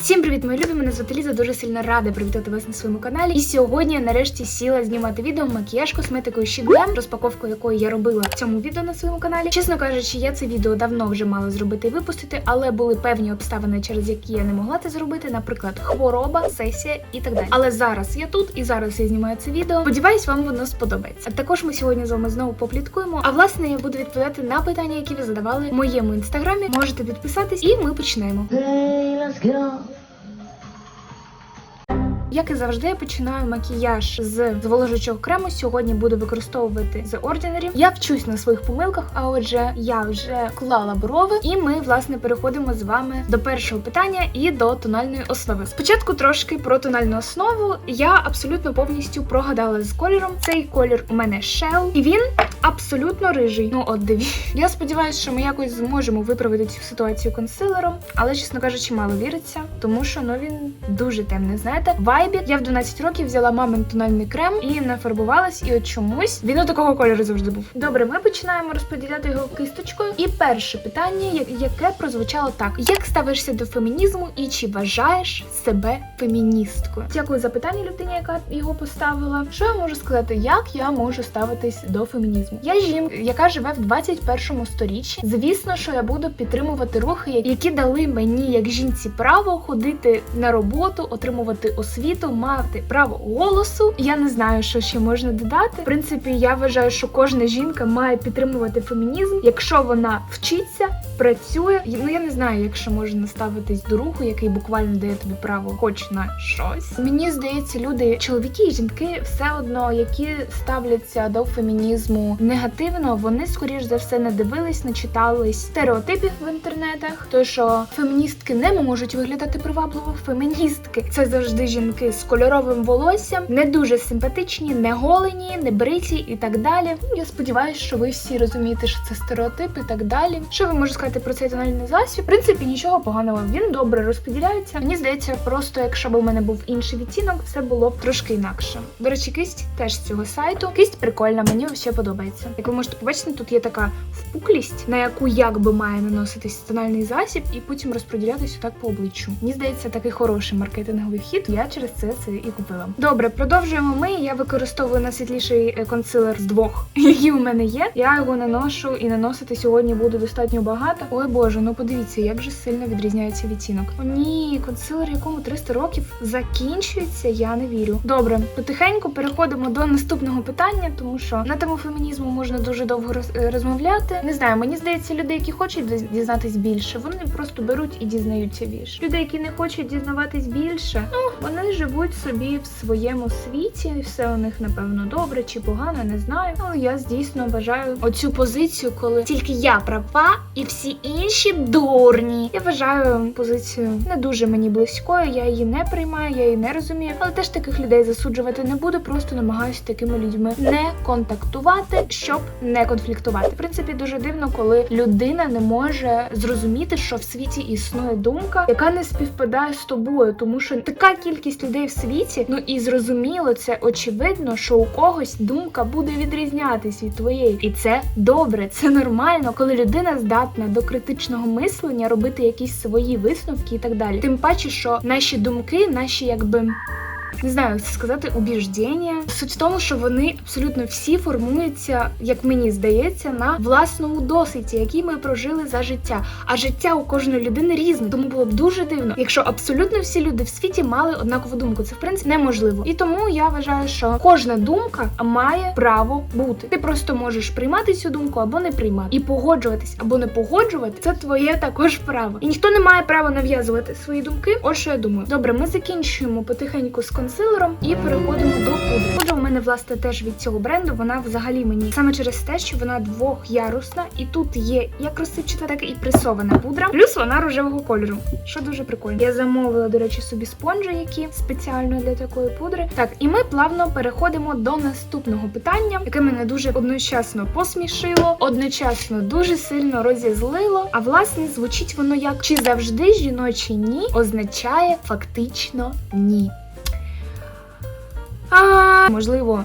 Всім привіт, мої любі! Мене звати Ліза, дуже сильно рада привітати вас на своєму каналі. І сьогодні я нарешті сіла знімати відео макіяж косметикою Shein розпаковку якої я робила в цьому відео на своєму каналі. Чесно кажучи, я це відео давно вже мала зробити і випустити, але були певні обставини, через які я не могла це зробити, наприклад, хвороба, сесія і так далі. Але зараз я тут і зараз я знімаю це відео. Сподіваюсь, вам воно сподобається. Також ми сьогодні з вами знову попліткуємо. А власне я буду відповідати на питання, які ви задавали в моєму інстаграмі. Можете підписатись, і ми почнемо. Let's go. Як і завжди, я починаю макіяж з зволожуючого крему. Сьогодні буду використовувати The Ordinary. Я вчусь на своїх помилках, а отже, я вже клала брови, і ми власне переходимо з вами до першого питання і до тональної основи. Спочатку трошки про тональну основу. Я абсолютно повністю прогадала з кольором. Цей колір у мене Shell, і він абсолютно рижий. Ну, от диві. Я сподіваюся, що ми якось зможемо виправити цю ситуацію консилером, але чесно кажучи, мало віриться, тому що ну він дуже темний. Знаєте, вайбі. Я в 12 років взяла мамин тональний крем і нафарбувалась, і от чомусь він у такого кольору завжди був. Добре, ми починаємо розподіляти його кисточкою. І перше питання, яке прозвучало так: як ставишся до фемінізму і чи вважаєш себе феміністкою? Дякую за питання людині, яка його поставила. Що я можу сказати, як я можу ставитись до фемінізму? Я жінка, яка живе в 21 сторіччі. Звісно, що я буду підтримувати рухи, які дали мені як жінці право ходити на роботу, отримувати освіту, мати право голосу. Я не знаю, що ще можна додати. В принципі, я вважаю, що кожна жінка має підтримувати фемінізм, якщо вона вчиться, працює. Ну я не знаю, якщо можна ставитись до руху, який буквально дає тобі право, хоч на щось. Мені здається, люди, чоловіки і жінки, все одно, які ставляться до фемінізму негативно, вони скоріш за все не дивились, не читались стереотипів в інтернетах. То що феміністки не можуть виглядати привабливо. Феміністки це завжди жінки з кольоровим волоссям, не дуже симпатичні, не голені, не бриті і так далі. Ну, Я сподіваюся, що ви всі розумієте, що це стереотип і так далі. Що ви можете сказати про цей тональний засіб? В принципі, нічого поганого. Він добре розподіляється. Мені здається, просто якщо б у мене був інший відтінок, все було б трошки інакше. До речі, кисть теж з цього сайту. Кисть прикольна, мені ще подобається. Як ви можете побачити, тут є така впуклість, на яку якби має наноситись тональний засіб, і потім розподілятися так по обличчю. Мені здається, такий хороший маркетинговий хід. Я через це це і купила. Добре, продовжуємо ми. Я використовую найсвітліший е, консилер з двох, які у мене є. Я його наношу і наносити сьогодні буду достатньо багато. Ой боже, ну подивіться, як же сильно відрізняється відтінок. О, ні, консилер, якому 300 років закінчується. Я не вірю. Добре, потихеньку переходимо до наступного питання, тому що на тему фемінізму можна дуже довго роз- е, розмовляти. Не знаю, мені здається, люди, які хочуть дізнатись більше, вони просто беруть і дізнаються більше. Люди, які не хочуть дізнаватись більше, ну вони живуть собі в своєму світі, все у них напевно добре чи погано, не знаю. Але я дійсно вважаю оцю позицію, коли тільки я права і всі інші дурні. Я вважаю позицію не дуже мені близькою. Я її не приймаю, я її не розумію. Але теж таких людей засуджувати не буду. Просто намагаюся такими людьми не контактувати, щоб не конфліктувати. В принципі, дуже дивно, коли людина не може зрозуміти, що в світі існує думка, яка не співпадає з тобою, тому що така кількість людей в світі, ну і зрозуміло, це очевидно, що у когось думка буде відрізнятись від твоєї, і це добре, це нормально, коли людина здатна до критичного мислення робити якісь свої висновки і так далі. Тим паче, що наші думки, наші якби. Не знаю, як це сказати, убіждення. Суть в тому, що вони абсолютно всі формуються, як мені здається, на власному досвіді, який ми прожили за життя. А життя у кожної людини різне. Тому було б дуже дивно, якщо абсолютно всі люди в світі мали однакову думку. Це в принципі неможливо. І тому я вважаю, що кожна думка має право бути. Ти просто можеш приймати цю думку або не приймати. І погоджуватись або не погоджувати це твоє також право. І ніхто не має права нав'язувати свої думки. Ось що я думаю. Добре, ми закінчуємо потихеньку з консилером і переходимо до пудри. Пудра у мене власне теж від цього бренду. Вона взагалі мені саме через те, що вона двохярусна, і тут є як розсипчата, так і пресована пудра. Плюс вона рожевого кольору, що дуже прикольно. Я замовила, до речі, собі спонжі, які спеціально для такої пудри. Так, і ми плавно переходимо до наступного питання, яке мене дуже одночасно посмішило, одночасно дуже сильно розізлило. А власне звучить воно як чи завжди жіноче ні означає фактично ні. А, можливо,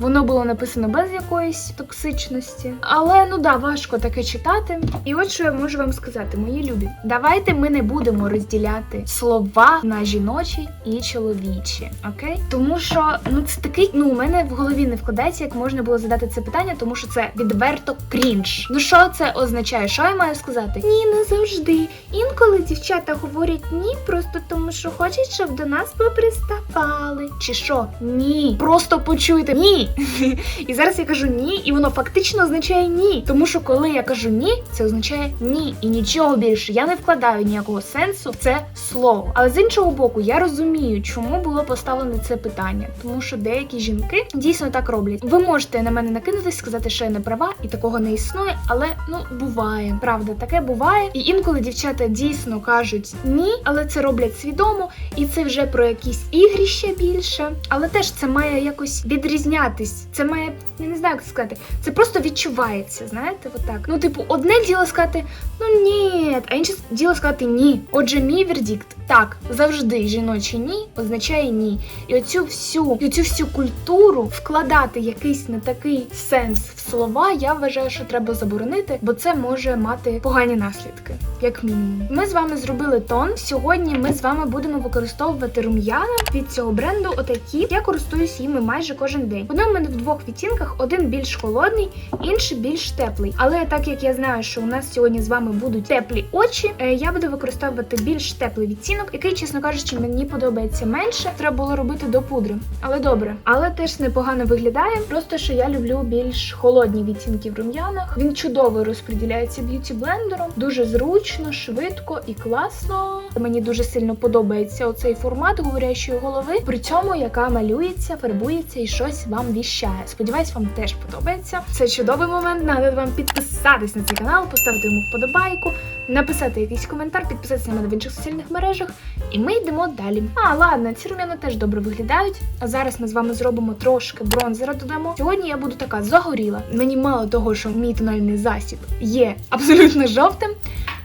Воно було написано без якоїсь токсичності. Але ну да, важко таке читати. І от що я можу вам сказати, мої любі. Давайте ми не будемо розділяти слова на жіночі і чоловічі. Окей? Тому що ну це такий, ну у мене в голові не вкладається, як можна було задати це питання, тому що це відверто крінж. Ну що це означає? Що я маю сказати? Ні, не завжди. Інколи дівчата говорять ні, просто тому що хочуть, щоб до нас поприставали. Чи що? Ні. Просто почуйте ні. І зараз я кажу ні, і воно фактично означає ні. Тому що коли я кажу ні, це означає ні. І нічого більше. Я не вкладаю ніякого сенсу в це слово. Але з іншого боку, я розумію, чому було поставлене це питання. Тому що деякі жінки дійсно так роблять. Ви можете на мене накинутись, сказати, що я не права, і такого не існує, але ну буває. Правда, таке буває. І інколи дівчата дійсно кажуть ні, але це роблять свідомо, і це вже про якісь ігрища більше. Але теж це має якось відрізнятись. Це має, я не знаю, як сказати. Це просто відчувається, знаєте, отак. Ну, типу, одне діло сказати ну ні, а інше діло сказати ні. Отже, мій вердикт. Так, завжди жіноче ні означає ні. І оцю всю, і оцю всю культуру вкладати якийсь не такий сенс в слова, я вважаю, що треба заборонити, бо це може мати погані наслідки, як мінімум. Ми з вами зробили тон. Сьогодні ми з вами будемо використовувати рум'яна від цього бренду. Отакі я користуюсь їми майже кожен день. Вони у мене в двох відтінках: один більш холодний, інший більш теплий. Але так як я знаю, що у нас сьогодні з вами будуть теплі очі, е, я буду використовувати більш теплий відтінок, який, чесно кажучи, мені подобається менше. Треба було робити до пудри. Але добре, але теж непогано виглядає. Просто що я люблю більш холодні відтінки в рум'янах. Він чудово розподіляється б'юті блендером, дуже зручно, швидко і класно. Мені дуже сильно подобається оцей формат говорящої голови, при цьому яка малюється, фарбується і щось вам віщає. Сподіваюсь, вам теж подобається. Це чудовий момент. Нагадую вам підписатись на цей канал, поставити йому вподобайку, написати якийсь коментар, підписатися на мене в інших соціальних мережах. І ми йдемо далі. А, ладно, ці рум'яна теж добре виглядають. А зараз ми з вами зробимо трошки бронзера додамо. Сьогодні я буду така загоріла. Мені мало того, що мій тональний засіб є абсолютно жовтим.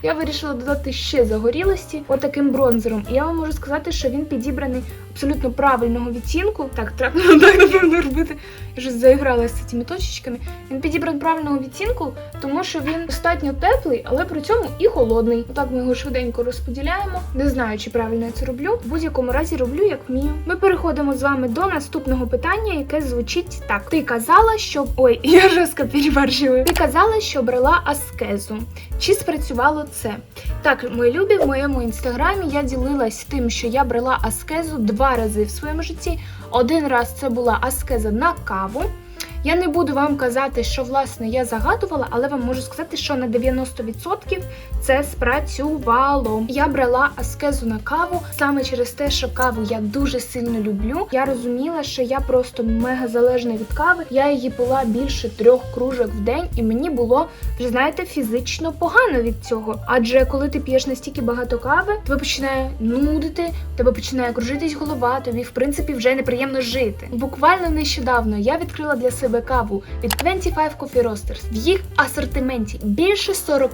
Я вирішила додати ще загорілості отаким бронзером. І я вам можу сказати, що він підібраний абсолютно правильного відтінку. Так, треба так напевно робити. Я вже заігралася з цими точечками. Він підібраний правильного відтінку, тому що він достатньо теплий, але при цьому і холодний. Отак ми його швиденько розподіляємо. Не знаю, чи правильно я це роблю. В будь-якому разі роблю, як вмію. Ми переходимо з вами до наступного питання, яке звучить так: ти казала, що ой, я жорстко перебарщую. Ти казала, що брала аскезу. Чи спрацювало це? Так, мої любі, в моєму інстаграмі я ділилась тим, що я брала аскезу два рази в своєму житті. Один раз це була аскеза на каву. Я не буду вам казати, що власне я загадувала, але вам можу сказати, що на 90% це спрацювало. Я брала аскезу на каву саме через те, що каву я дуже сильно люблю. Я розуміла, що я просто мега залежна від кави. Я її пила більше трьох кружок в день, і мені було вже знаєте фізично погано від цього. Адже коли ти п'єш настільки багато кави, тебе починає нудити, тебе починає кружитись голова. Тобі в принципі вже неприємно жити. Буквально нещодавно я відкрила для себе каву від 25 Coffee Roasters. В їх асортименті більше 40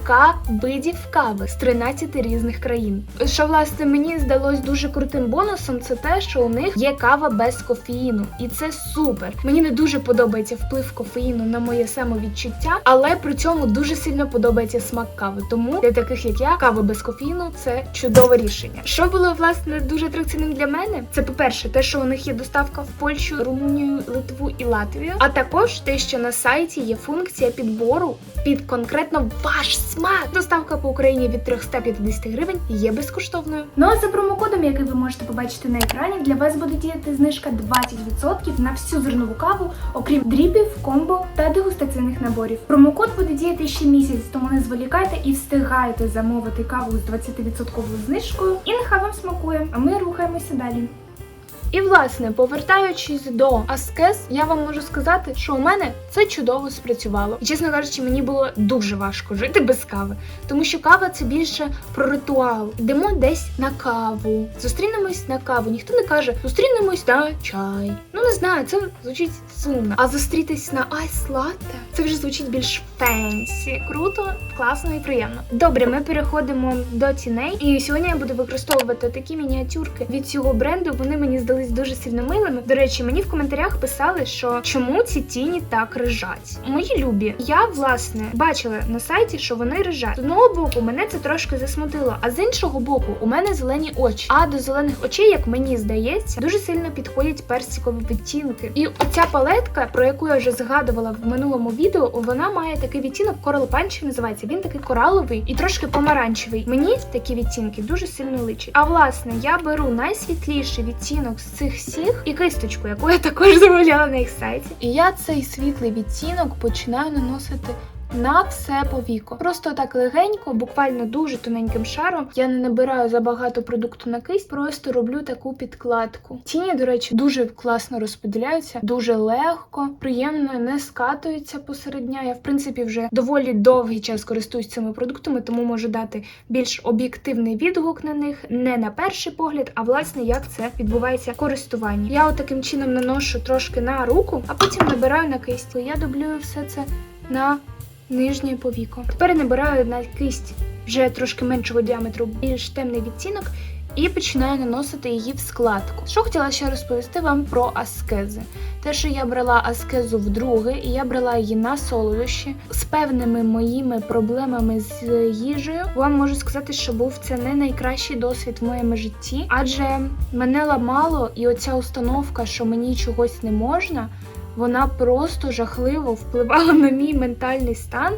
видів кави з 13 різних країн. Що власне мені здалось дуже крутим бонусом, це те, що у них є кава без кофеїну, і це супер. Мені не дуже подобається вплив кофеїну на моє самовідчуття, але при цьому дуже сильно подобається смак кави. Тому для таких як я, кава без кофеїну це чудове рішення. Що було власне дуже атракційним для мене? Це по-перше, те, що у них є доставка в Польщу, Румунію, Литву і Латвію. А також те, що на сайті є функція підбору під конкретно ваш смак. Доставка по Україні від 350 гривень є безкоштовною. Ну а за промокодом, який ви можете побачити на екрані, для вас буде діяти знижка 20% на всю зернову каву, окрім дріпів, комбо та дегустаційних наборів. Промокод буде діяти ще місяць, тому не зволікайте і встигайте замовити каву з 20% знижкою. І нехай вам смакує. А ми рухаємося далі. І власне, повертаючись до аскез, я вам можу сказати, що у мене це чудово спрацювало. І чесно кажучи, мені було дуже важко жити без кави, тому що кава це більше про ритуал. Йдемо десь на каву, зустрінемось на каву. Ніхто не каже зустрінемось на чай. Ну не знаю, це звучить сумно. А зустрітись на айс латте це вже звучить більш фенсі. Круто, класно і приємно. Добре, ми переходимо до ціней. І сьогодні я буду використовувати такі мініатюрки від цього бренду. Вони мені здалися видались дуже сильно милими. До речі, мені в коментарях писали, що чому ці тіні так рижать. Мої любі, я власне бачила на сайті, що вони рижать. З одного боку, мене це трошки засмутило, а з іншого боку, у мене зелені очі. А до зелених очей, як мені здається, дуже сильно підходять персикові відтінки. І оця палетка, про яку я вже згадувала в минулому відео, вона має такий відтінок Coral Punch називається. Він такий кораловий і трошки помаранчевий. Мені такі відтінки дуже сильно личать. А власне, я беру найсвітліший відтінок цих всіх і кисточку, яку я також замовляла на їх сайті. І я цей світлий відтінок починаю наносити. На все повіко. Просто так легенько, буквально дуже тоненьким шаром. Я не набираю забагато продукту на кисть, просто роблю таку підкладку. Тіні, до речі, дуже класно розподіляються, дуже легко, приємно, не скатуються посеред дня. Я, в принципі, вже доволі довгий час користуюсь цими продуктами, тому можу дати більш об'єктивний відгук на них, не на перший погляд, а власне як це відбувається в користуванні. Я от таким чином наношу трошки на руку, а потім набираю на кисть. Я дублюю все це на нижнє повіко. Тепер набираю на кисть вже трошки меншого діаметру, більш темний відтінок. І починаю наносити її в складку. Що хотіла ще розповісти вам про аскези. Те, що я брала аскезу вдруге, і я брала її на солодощі з певними моїми проблемами з їжею. Вам можу сказати, що був це не найкращий досвід в моєму житті, адже мене ламало, і оця установка, що мені чогось не можна. Вона просто жахливо впливала на мій ментальний стан.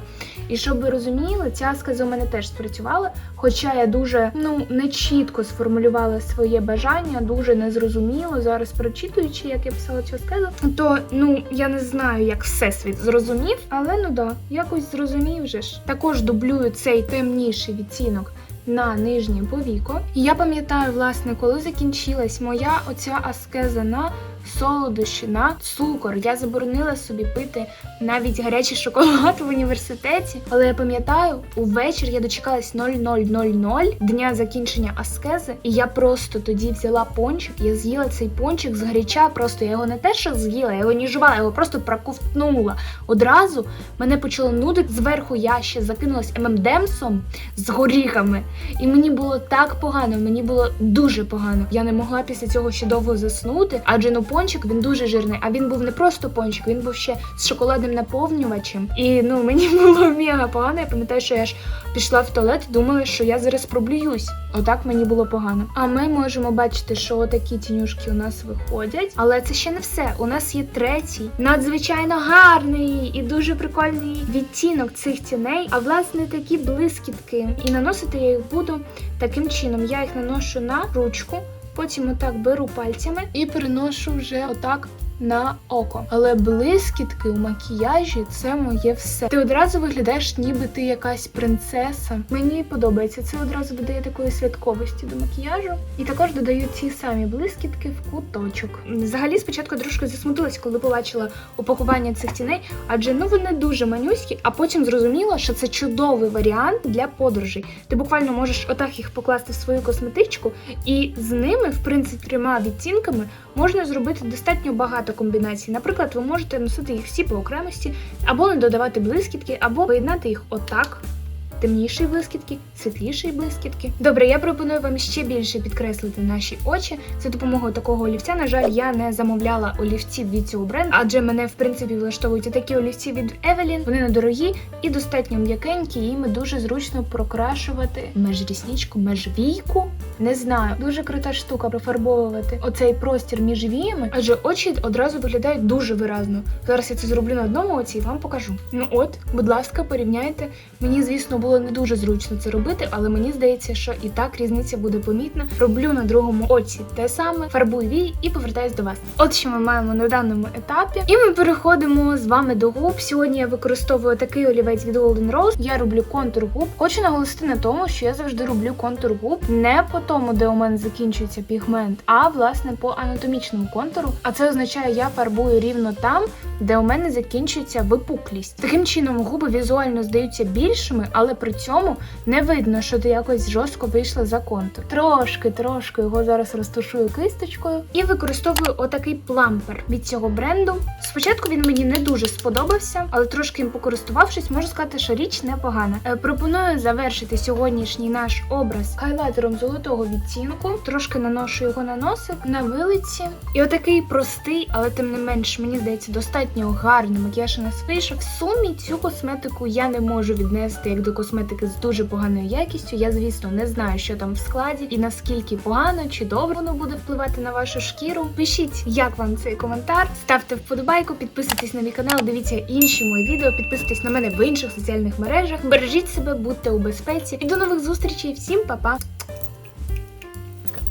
І щоб ви розуміли, ця сказа у мене теж спрацювала. Хоча я дуже ну нечітко сформулювала своє бажання, дуже незрозуміло. Зараз прочитуючи, як я писала цю сказу, то ну я не знаю, як всесвіт зрозумів, але ну да, якось зрозумів же ж. Також дублюю цей темніший відтінок. На нижнє повіко. І я пам'ятаю, власне, коли закінчилась моя оця аскеза на солодощі, на цукор. Я заборонила собі пити навіть гарячий шоколад в університеті. Але я пам'ятаю, увечір я дочекалась 00.00 дня закінчення аскези, і я просто тоді взяла пончик. Я з'їла цей пончик з гаряча. Просто я його не те, що з'їла, я його не жувала, я його просто проковтнула. Одразу мене почало нудити. Зверху я ще закинулась ММДемсом з горіхами. І мені було так погано, мені було дуже погано. Я не могла після цього ще довго заснути, адже ну пончик він дуже жирний. А він був не просто пончик, він був ще з шоколадним наповнювачем. І ну мені було мега погано. Я пам'ятаю, що я ж пішла в туалет думала, що я зараз проблююсь. Отак мені було погано. А ми можемо бачити, що такі тінюшки у нас виходять. Але це ще не все. У нас є третій, надзвичайно гарний і дуже прикольний відтінок цих тіней. А власне такі блискітки. І наносити я їх буду таким чином. Я їх наношу на ручку. Потім отак беру пальцями і переношу вже отак на око. Але блискітки у макіяжі це моє все. Ти одразу виглядаєш, ніби ти якась принцеса. Мені подобається. Це одразу додає такої святковості до макіяжу. І також додаю ці самі блискітки в куточок. Взагалі, спочатку трошки засмутилась, коли побачила упакування цих тіней, адже ну вони дуже манюські, а потім зрозуміла, що це чудовий варіант для подорожей. Ти буквально можеш отак їх покласти в свою косметичку, і з ними, в принципі, трьома відтінками можна зробити достатньо багато комбінацій. Наприклад, ви можете носити їх всі по окремості, або не додавати блискітки, або поєднати їх отак. Темніші блискітки, світліші блискітки. Добре, я пропоную вам ще більше підкреслити наші очі за допомогою такого олівця. На жаль, я не замовляла олівців від цього бренду, адже мене в принципі влаштовують такі олівці від Evelyn. Вони недорогі і достатньо м'якенькі. і Їми дуже зручно прокрашувати межрісничку, межвійку. Не знаю, дуже крута штука профарбовувати оцей простір між віями, адже очі одразу виглядають дуже виразно. Зараз я це зроблю на одному оці і вам покажу. Ну от, будь ласка, порівняйте. Мені, звісно, було не дуже зручно це робити, але мені здається, що і так різниця буде помітна. Роблю на другому оці те саме, фарбую вії і повертаюсь до вас. От що ми маємо на даному етапі. І ми переходимо з вами до губ. Сьогодні я використовую такий олівець від Golden Rose. Я роблю контур губ. Хочу наголосити на тому, що я завжди роблю контур губ не по тому, де у мене закінчується пігмент, а власне по анатомічному контуру. А це означає, я фарбую рівно там, де у мене закінчується випуклість. Таким чином губи візуально здаються більшими, але при цьому не видно, що ти якось жорстко вийшла за контур. Трошки, трошки його зараз розташую кисточкою і використовую отакий плампер від цього бренду. Спочатку він мені не дуже сподобався, але трошки їм покористувавшись, можу сказати, що річ непогана. Е, пропоную завершити сьогоднішній наш образ хайлайтером золотого відтінку. Трошки наношу його на носик, на вилиці. І отакий простий, але тим не менш, мені здається, достатньо гарний макіяж у нас вийшов. В сумі цю косметику я не можу віднести як до косметики з дуже поганою якістю. Я, звісно, не знаю, що там в складі і наскільки погано чи добре воно буде впливати на вашу шкіру. Пишіть, як вам цей коментар, ставте вподобайку, підписуйтесь на мій канал, дивіться інші мої відео, підписуйтесь на мене в інших соціальних мережах. Бережіть себе, будьте у безпеці і до нових зустрічей. Всім па-па!